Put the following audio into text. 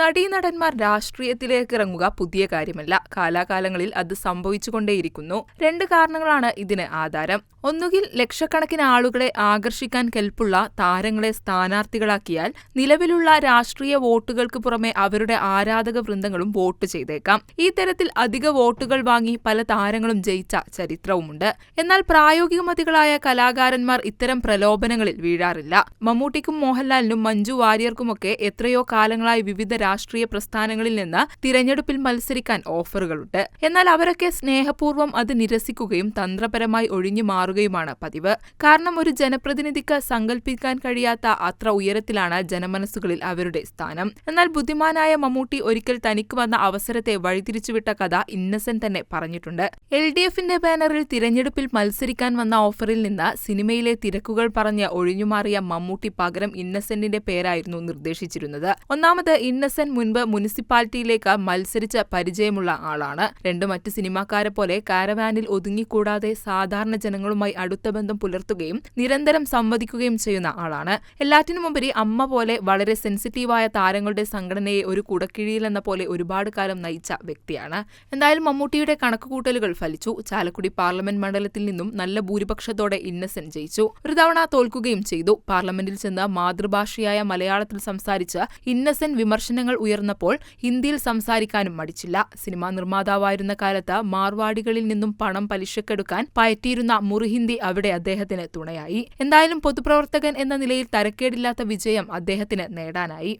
നടീനടന്മാർ രാഷ്ട്രീയത്തിലേക്ക് ഇറങ്ങുക പുതിയ കാര്യമല്ല. കാലാകാലങ്ങളിൽ അത് സംഭവിച്ചുകൊണ്ടേയിരിക്കുന്നു. രണ്ട് കാരണങ്ങളാണ് ഇതിന് ആധാരം. ഒന്നുകിൽ ലക്ഷക്കണക്കിന് ആളുകളെ ആകർഷിക്കാൻ കെൽപ്പുള്ള താരങ്ങളെ സ്ഥാനാർത്ഥികളാക്കിയാൽ നിലവിലുള്ള രാഷ്ട്രീയ വോട്ടുകൾക്ക് പുറമെ അവരുടെ ആരാധക വൃന്ദങ്ങളും വോട്ട് ചെയ്തേക്കാം. ഈ തരത്തിൽ അധിക വോട്ടുകൾ വാങ്ങി പല താരങ്ങളും ജയിച്ച ചരിത്രവുമുണ്ട്. എന്നാൽ പ്രായോഗികമതികളായ കലാകാരന്മാർ ഇത്തരം പ്രലോഭനങ്ങളിൽ വീഴാറില്ല. മമ്മൂട്ടിക്കും മോഹൻലാലിനും മഞ്ജു വാര്യർക്കുമൊക്കെ എത്രയോ കാലങ്ങളായി വിവിധ രാഷ്ട്രീയ പ്രസ്ഥാനങ്ങളിൽ നിന്ന് തിരഞ്ഞെടുപ്പിൽ മത്സരിക്കാൻ ഓഫറുകളുണ്ട്. എന്നാൽ അവരൊക്കെ സ്നേഹപൂർവം അത് നിരസിക്കുകയും തന്ത്രപരമായി ഒഴിഞ്ഞു മാറുകയുമാണ് പതിവ്. കാരണം ഒരു ജനപ്രതിനിധിക്ക് സങ്കല്പിക്കാൻ കഴിയാത്ത അത്ര ഉയരത്തിലാണ് ജനമനസ്സുകളിൽ അവരുടെ സ്ഥാനം. എന്നാൽ ബുദ്ധിമാനായ മമ്മൂട്ടി ഒരിക്കൽ തനിക്ക് വന്ന അവസരത്തെ വഴിതിരിച്ചുവിട്ട കഥ ഇന്നസെന്റ് തന്നെ പറഞ്ഞിട്ടുണ്ട്. എൽ ഡി എഫിന്റെ ബാനറിൽ തിരഞ്ഞെടുപ്പിൽ മത്സരിക്കാൻ വന്ന ഓഫറിൽ നിന്ന് സിനിമയിലെ തിരക്കുകൾ പറഞ്ഞ് ഒഴിഞ്ഞുമാറിയ മമ്മൂട്ടി പകരം ഇന്നസെന്റിന്റെ പേരായിരുന്നു നിർദ്ദേശിച്ചിരുന്നത്. ഒന്നാമത് ഇന്നസെന്റ് മുൻപ് മുനിസിപ്പാലിറ്റിയിലേക്ക് മത്സരിച്ച പരിചയമുള്ള ആളാണ്. രണ്ട് മറ്റ് സിനിമാക്കാരെ പോലെ കാരവാനിൽ ഒതുങ്ങിക്കൂടാതെ സാധാരണ ജനങ്ങളുമായി അടുത്ത ബന്ധം പുലർത്തുകയും നിരന്തരം സംവദിക്കുകയും ചെയ്യുന്ന ആളാണ്. എല്ലാറ്റിനുമുപരി അമ്മ പോലെ വളരെ സെൻസിറ്റീവായ താരങ്ങളുടെ സംഘടനയെ ഒരു കുടക്കിഴിയിലെന്ന പോലെ ഒരുപാട് കാലം നയിച്ച വ്യക്തിയാണ്. എന്തായാലും മമ്മൂട്ടിയുടെ കണക്കുകൂട്ടലുകൾ ഫലിച്ചു. ചാലക്കുടി പാർലമെന്റ് മണ്ഡലത്തിൽ നിന്നും നല്ല ഭൂരിപക്ഷത്തോടെ ഇന്നസെന്റ് ജയിച്ചു. ഒരു തവണ തോൽക്കുകയും ചെയ്തു. പാർലമെന്റിൽ ചെന്ന് മാതൃഭാഷയായ മലയാളത്തിൽ സംസാരിച്ച് ഇന്നസെന്റ് വിമർശനങ്ങൾ ഉയർന്നപ്പോൾ ഹിന്ദിയിൽ സംസാരിക്കാനും മടിച്ചില്ല. സിനിമാ നിർമ്മാതാവായിരുന്ന കാലത്ത് മാർവാടികളിൽ നിന്നും പണം പലിശക്കെടുക്കാൻ പയറ്റിയിരുന്ന മുറിഹിന്ദി അവിടെ അദ്ദേഹത്തിന് തുണയായി. എന്തായാലും പൊതുപ്രവർത്തകൻ എന്ന നിലയിൽ തരക്കേടില്ലാത്ത വിജയം അദ്ദേഹത്തിന് നേടാനായി.